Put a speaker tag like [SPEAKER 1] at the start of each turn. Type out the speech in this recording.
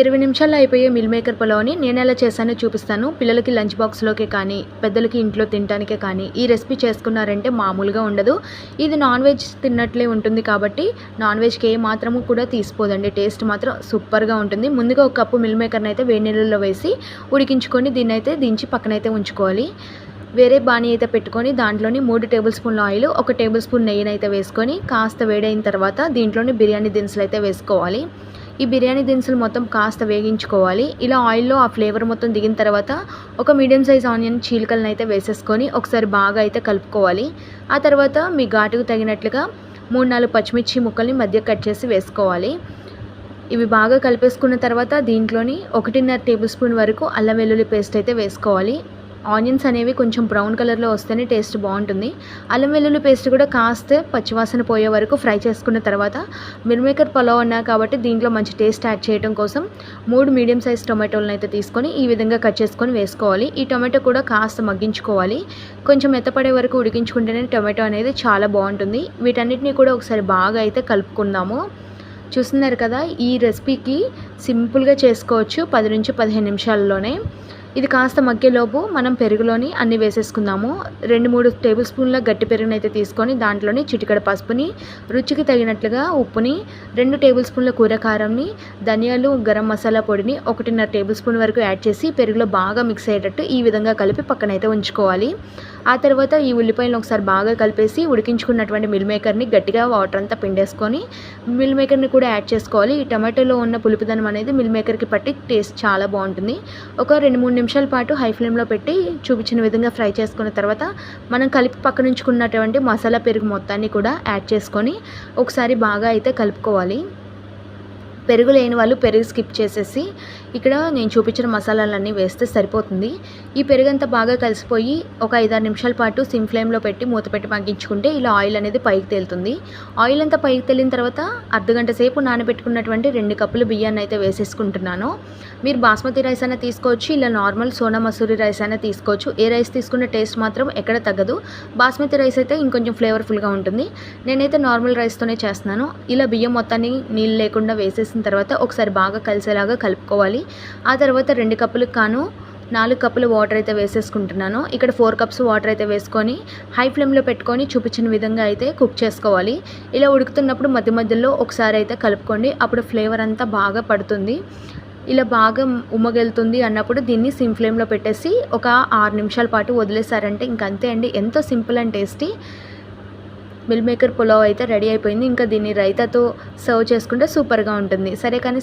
[SPEAKER 1] ఇరవై నిమిషాల్లో అయిపోయే మిల్ మేకర్ పులావ్ని నేను ఎలా చేశానో చూపిస్తాను. పిల్లలకి లంచ్ బాక్స్లోకే కానీ పెద్దలకి ఇంట్లో తినడానికే కానీ ఈ రెసిపీ చేసుకున్నారంటే మామూలుగా ఉండదు. ఇది నాన్ వెజ్ తిన్నట్లే ఉంటుంది కాబట్టి నాన్ వెజ్కి ఏ మాత్రము కూడా తీసిపోదండి. టేస్ట్ మాత్రం సూపర్గా ఉంటుంది. ముందుగా ఒక కప్పు మిల్ మేకర్ని అయితే వేడి నీళ్ళలో వేసి ఉడికించుకొని దీన్ని అయితే దించి పక్కనైతే ఉంచుకోవాలి. వేరే బాణీ అయితే పెట్టుకొని దాంట్లోని మూడు టేబుల్ స్పూన్ల ఆయిల్ ఒక టేబుల్ స్పూన్ నెయ్యిని అయితే వేసుకొని కాస్త వేడైన తర్వాత దీంట్లోని బిర్యానీ దినుసులు అయితే వేసుకోవాలి. ఈ బిర్యానీ దినుసులు మొత్తం కాస్త వేగించుకోవాలి. ఇలా ఆయిల్లో ఆ ఫ్లేవర్ మొత్తం దిగిన తర్వాత ఒక మీడియం సైజ్ ఆనియన్ చీలికలను అయితే వేసేసుకొని ఒకసారి బాగా అయితే కలుపుకోవాలి. ఆ తర్వాత మీ ఘాటుకు తగినట్లుగా మూడు నాలుగు పచ్చిమిర్చి ముక్కల్ని మధ్య కట్ చేసి వేసుకోవాలి. ఇవి బాగా కలిపేసుకున్న తర్వాత దీంట్లోని ఒకటిన్నర టేబుల్ స్పూన్ వరకు అల్లం వెల్లుల్లి పేస్ట్ అయితే వేసుకోవాలి. ఆనియన్స్ అనేవి కొంచెం బ్రౌన్ కలర్లో వస్తేనే టేస్ట్ బాగుంటుంది. అల్లం వెల్లుల్లి పేస్ట్ కూడా కాస్త పచ్చివాసన పోయే వరకు ఫ్రై చేసుకున్న తర్వాత మిర్మేకర్ పలావ్ అన్నా కాబట్టి దీంట్లో మంచి టేస్ట్ యాడ్ చేయడం కోసం మూడు మీడియం సైజ్ టొమాటోలను అయితే తీసుకొని ఈ విధంగా కట్ చేసుకొని వేసుకోవాలి. ఈ టొమాటో కూడా కాస్త మగ్గించుకోవాలి. కొంచెం మెత్తపడే వరకు ఉడికించుకుంటేనే టొమాటో అనేది చాలా బాగుంటుంది. వీటన్నిటిని కూడా ఒకసారి బాగా అయితే కలుపుకుందాము. చూస్తున్నారు కదా ఈ రెసిపీకి సింపుల్గా చేసుకోవచ్చు పది నుంచి పదిహేను నిమిషాల్లోనే. ఇది కాస్త మగ్గేలోపు మనం పెరుగులోని అన్ని వేసేసుకుందాము. రెండు మూడు టేబుల్ స్పూన్ల గట్టి పెరుగునైతే తీసుకొని దాంట్లోని చిటికడ పసుపుని రుచికి తగినట్లుగా ఉప్పుని రెండు టేబుల్ స్పూన్ల కూరకారంని ధనియాలు గరం మసాలా పొడిని ఒకటిన్నర టేబుల్ స్పూన్ వరకు యాడ్ చేసి పెరుగులో బాగా మిక్స్ అయ్యేటట్టు ఈ విధంగా కలిపి పక్కనైతే ఉంచుకోవాలి. ఆ తర్వాత ఈ ఉల్లిపాయలను ఒకసారి బాగా కలిపేసి ఉడికించుకున్నటువంటి మిల్ మేకర్ని గట్టిగా వాటర్ అంతా పిండేసుకొని మిల్ మేకర్ని కూడా యాడ్ చేసుకోవాలి. ఈ టమాటోలో ఉన్న పులుపుదనం అనేది మిల్ మేకర్కి పట్టి టేస్ట్ చాలా బాగుంటుంది. ఒక రెండు మూడు నిమిషాల పాటు హై ఫ్లేమ్లో పెట్టి చూపించిన విధంగా ఫ్రై చేసుకున్న తర్వాత మనం కలిపి పక్కనుంచుకున్నటువంటి మసాలా పెరుగు మొత్తాన్ని కూడా యాడ్ చేసుకొని ఒకసారి బాగా అయితే కలుపుకోవాలి. పెరుగు లేని వాళ్ళు పెరుగు స్కిప్ చేసేసి ఇక్కడ నేను చూపించిన మసాలాలన్నీ వేస్తే సరిపోతుంది. ఈ పెరుగు అంతా బాగా కలిసిపోయి ఒక ఐదారు నిమిషాల పాటు సిమ్ ఫ్లేమ్లో పెట్టి మూత పెట్టి మగ్గించుకుంటే ఇలా ఆయిల్ అనేది పైకి తేలుతుంది. ఆయిల్ అంతా పైకి తేలిన తర్వాత అర్ధగంట సేపు నానబెట్టుకున్నటువంటి రెండు కప్పులు బియ్యాన్ని అయితే వేసేసుకుంటున్నాను. మీరు బాస్మతి రైస్ అయినా తీసుకోవచ్చు ఇలా నార్మల్ సోనా మసూరి రైస్ అయినా తీసుకోవచ్చు. ఏ రైస్ తీసుకున్న టేస్ట్ మాత్రం ఎక్కడ తగ్గదు. బాస్మతి రైస్ అయితే ఇంకొంచెం ఫ్లేవర్ఫుల్గా ఉంటుంది. నేనైతే నార్మల్ రైస్తోనే చేస్తున్నాను. ఇలా బియ్యం మొత్తాన్ని నీళ్ళు లేకుండా వేసేసి వేసేసిన తర్వాత ఒకసారి బాగా కలిసేలాగా కలుపుకోవాలి. ఆ తర్వాత రెండు కప్పులకు కాను నాలుగు కప్పులు వాటర్ అయితే వేసేసుకుంటున్నాను. ఇక్కడ ఫోర్ కప్స్ వాటర్ అయితే వేసుకొని హై ఫ్లేమ్లో పెట్టుకొని చూపించిన విధంగా అయితే కుక్ చేసుకోవాలి. ఇలా ఉడుకుతున్నప్పుడు మధ్య మధ్యలో ఒకసారి అయితే కలుపుకోండి. అప్పుడు ఫ్లేవర్ అంతా బాగా పడుతుంది. ఇలా బాగా ఉమ్మగెళ్తుంది అన్నప్పుడు దీన్ని సిమ్ ఫ్లేమ్లో పెట్టేసి ఒక ఆరు నిమిషాల పాటు వదిలేసారంటే ఇంకంతే అండి. ఎంతో simple and tasty. Meal maker pulao అయితే రెడీ అయిపోయింది. ఇంకా దీన్ని రైతాతో సర్వ్ చేసుకుంటే సూపర్గా ఉంటుంది. సరే కానీ